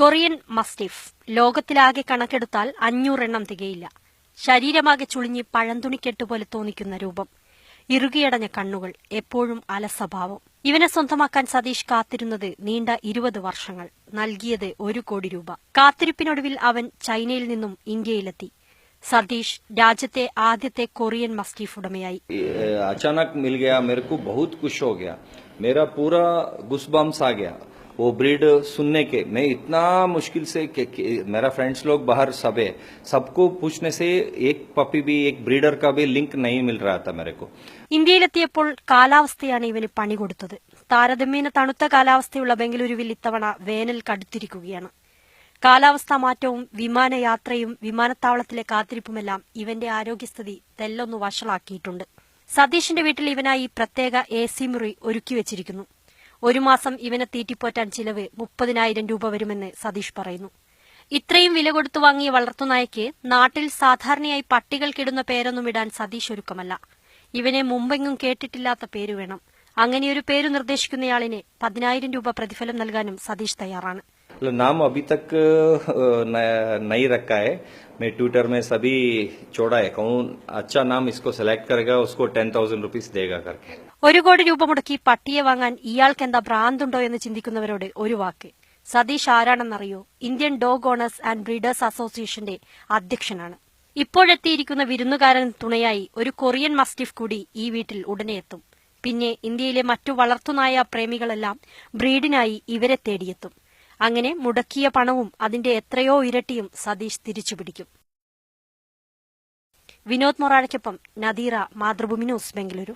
Korean mastiff ലോകത്തിലാകെ കണക്കെടുത്താൽ അഞ്ഞൂറെണ്ണം തികയില്ല. ശരീരമാകെ ചുളിഞ്ഞ് പഴന്തുണിക്കെട്ട് പോലെ തോന്നിക്കുന്ന രൂപം. ഇറുകിയടഞ്ഞ കണ്ണുകൾ എപ്പോഴും അലസ്വഭാവം ഇവനെ സ്വന്തമാക്കാൻ സതീഷ് കാത്തിരുന്നത് നീണ്ട ഇരുപത് വർഷങ്ങൾ. നൽകിയത് ഒരു കോടി രൂപ. കാത്തിരിപ്പിനൊടുവിൽ അവൻ ചൈനയിൽ നിന്നും ഇന്ത്യയിലെത്തി. സതീഷ് രാജ്യത്തെ ആദ്യത്തെ കൊറിയൻ മസ്റ്റീഫ് ഉടമയായി. അച്ചാനക് മിൽ ഗയാ മേരെ ബഹുത് ഖുശ് ഹോ ഗയാ. മേരാ പൂരാ ഗുസ്ബാംസ് ആ ഗയാ. वो ब्रीड सुनने के मैं इतना मुश्किल से कि, कि, मेरा फ्रेंड्स लोग बाहर सब है सबको पूछने से एक पपी भी एक ब्रीडर का भी लिंक नहीं मिल रहा था मेरे को ഇന്ത്യയിലെത്തിയപ്പോൾ കാലാവസ്ഥയാണ് ഇവന് പണി കൊടുത്തത് താരതമ്യേന തണുത്ത കാലാവസ്ഥയുള്ള ബംഗളൂരുവിൽ ഇത്തവണ വേനൽ കടുത്തിരിക്കുകയാണ് കാലാവസ്ഥാ മാറ്റവും വിമാനയാത്രയും വിമാനത്താവളത്തിലെ കാത്തിരിപ്പുമെല്ലാം ഇവന്റെ ആരോഗ്യസ്ഥിതി തെല്ലൊന്നു വഷളാക്കിയിട്ടുണ്ട് സതീഷിന്റെ വീട്ടിൽ ഇവനായി പ്രത്യേക എ സി മുറി ഒരുക്കി വെച്ചിരിക്കുന്നു ഒരു മാസം ഇവനെ തീറ്റിപ്പോറ്റാൻ ചിലവ് മുപ്പതിനായിരം രൂപ വരുമെന്ന് സതീഷ് പറയുന്നു. ഇത്രയും വില കൊടുത്തു വാങ്ങിയ വളർത്തുനായയ്ക്ക് നാട്ടിൽ സാധാരണയായി പട്ടികൾക്കിടുന്ന പേരൊന്നും ഇടാൻ സതീഷ് ഒരുക്കമല്ല. ഇവനെ മുമ്പെങ്ങും കേട്ടിട്ടില്ലാത്ത പേര് വേണം. അങ്ങനെയൊരു പേര് നിർദ്ദേശിക്കുന്നയാളിന് പതിനായിരം രൂപ പ്രതിഫലം നൽകാനും സതീഷ് തയ്യാറാണ്. मतलब नाम अभी तक अ, न- नहीं रखा है मैं ट्विटर में सभी छोड़ा है कौन अच्छा नाम इसको सेलेक्ट करेगा उसको टेन थाउजेंड रुपीज देगा करके ഒരു കോടി രൂപ മുടക്കി പട്ടിയെ വാങ്ങാൻ ഇയാൾക്ക് എന്താ ഭ്രാന്തുണ്ടോ എന്ന് ചിന്തിക്കുന്നവരോട് ഒരു വാക്ക് Satheesh ആരാണെന്നറിയോ Indian dog owners and breeders അസോസിയേഷന്റെ അധ്യക്ഷനാണ് ഇപ്പോഴെത്തിയിരിക്കുന്ന വിരുന്നുകാരൻ തുണയായി ഒരു കൊറിയൻ മസ്റ്റിഫ് കൂടി ഈ വീട്ടിൽ ഉടനെ എത്തും പിന്നെ ഇന്ത്യയിലെ മറ്റു വളർത്തുനായ പ്രേമികളെല്ലാം ബ്രീഡിനായി ഇവരെ തേടിയെത്തും അങ്ങനെ മുടക്കിയ പണവും അതിന്റെ എത്രയോ ഇരട്ടിയും സതീഷ് തിരിച്ചുപിടിക്കും വിനോദ് മൊറാഴയ്ക്കൊപ്പം നദീറ മാതൃഭൂമി ന്യൂസ് ബംഗളൂരു.